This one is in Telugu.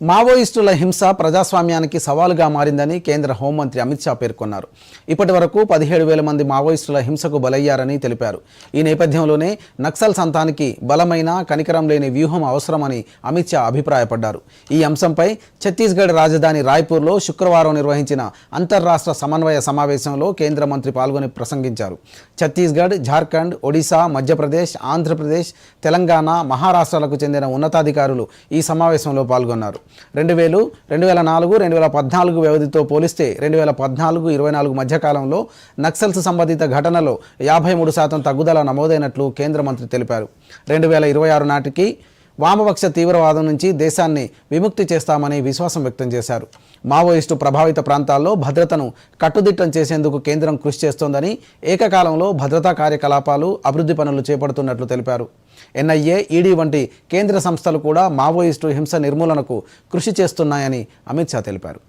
మావోయిస్టుల హింస ప్రజాస్వామ్యానికి సవాలుగా మారిందని కేంద్ర హోంమంత్రి అమిత్ షా పేర్కొన్నారు. ఇప్పటి వరకు పదిహేడు వేల మంది మావోయిస్టుల హింసకు బలయ్యారని తెలిపారు. ఈ నేపథ్యంలోనే నక్సల్ సంతానికి బలమైన కనికరం లేని వ్యూహం అవసరమని అమిత్ షా అభిప్రాయపడ్డారు. ఈ అంశంపై ఛత్తీస్గఢ్ రాజధాని రాయ్పూర్లో శుక్రవారం నిర్వహించిన అంతర్రాష్ట్ర సమన్వయ సమావేశంలో కేంద్ర మంత్రి పాల్గొని ప్రసంగించారు. ఛత్తీస్గఢ్ జార్ఖండ్ ఒడిశా మధ్యప్రదేశ్ ఆంధ్రప్రదేశ్ తెలంగాణ మహారాష్ట్రాలకు చెందిన ఉన్నతాధికారులు ఈ సమావేశంలో పాల్గొన్నారు. రెండు వేలు రెండు వేల నాలుగు రెండు వేల పద్నాలుగు వ్యవధితో పోలిస్తే రెండు వేల పద్నాలుగు ఇరవై నాలుగు మధ్యకాలంలో నక్సల్స్ సంబంధిత ఘటనలో యాభై మూడు శాతం తగ్గుదల నమోదైనట్లు కేంద్ర మంత్రి తెలిపారు. రెండు వేల ఇరవై ఆరు నాటికి వామపక్ష తీవ్రవాదం నుంచి దేశాన్ని విముక్తి చేస్తామని విశ్వాసం వ్యక్తం చేశారు. మావోయిస్టు ప్రభావిత ప్రాంతాల్లో భద్రతను కట్టుదిట్టం చేసేందుకు కేంద్రం కృషి చేస్తోందని ఏకకాలంలో భద్రతా కార్యకలాపాలు అభివృద్ధి పనులు చేపడుతున్నట్లు తెలిపారు. ఎన్ఐఏ ఈడీ వంటి కేంద్ర సంస్థలు కూడా మావోయిస్టు హింస నిర్మూలనకు కృషి చేస్తున్నాయని అమిత్ షా తెలిపారు.